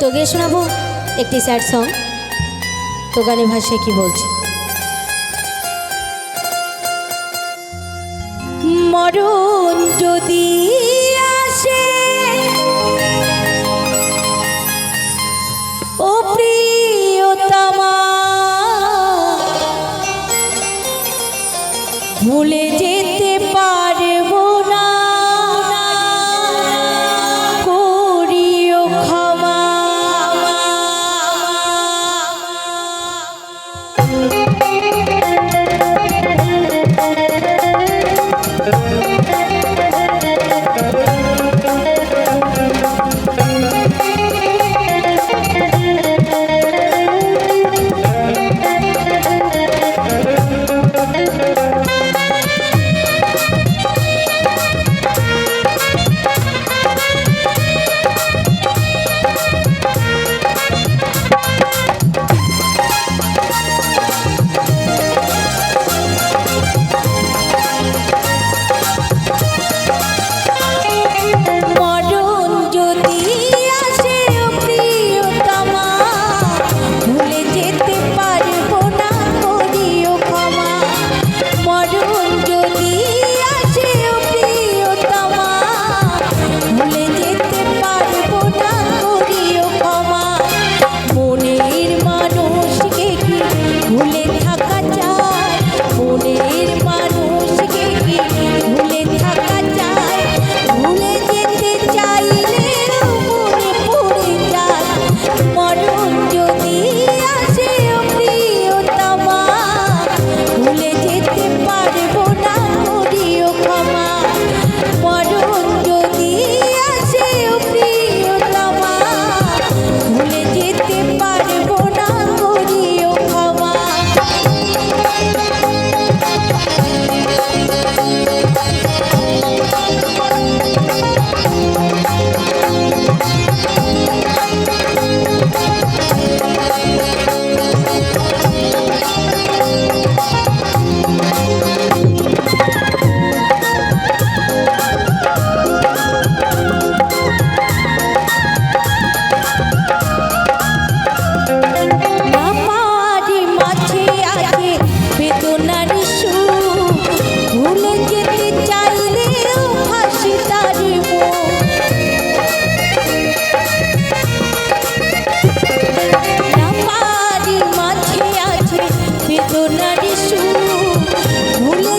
তো গিয়ে শোনাবো একটি স্যাড সং তো গানের ভাষায় কি বলছে? মরণ যদি বিশু ভুলে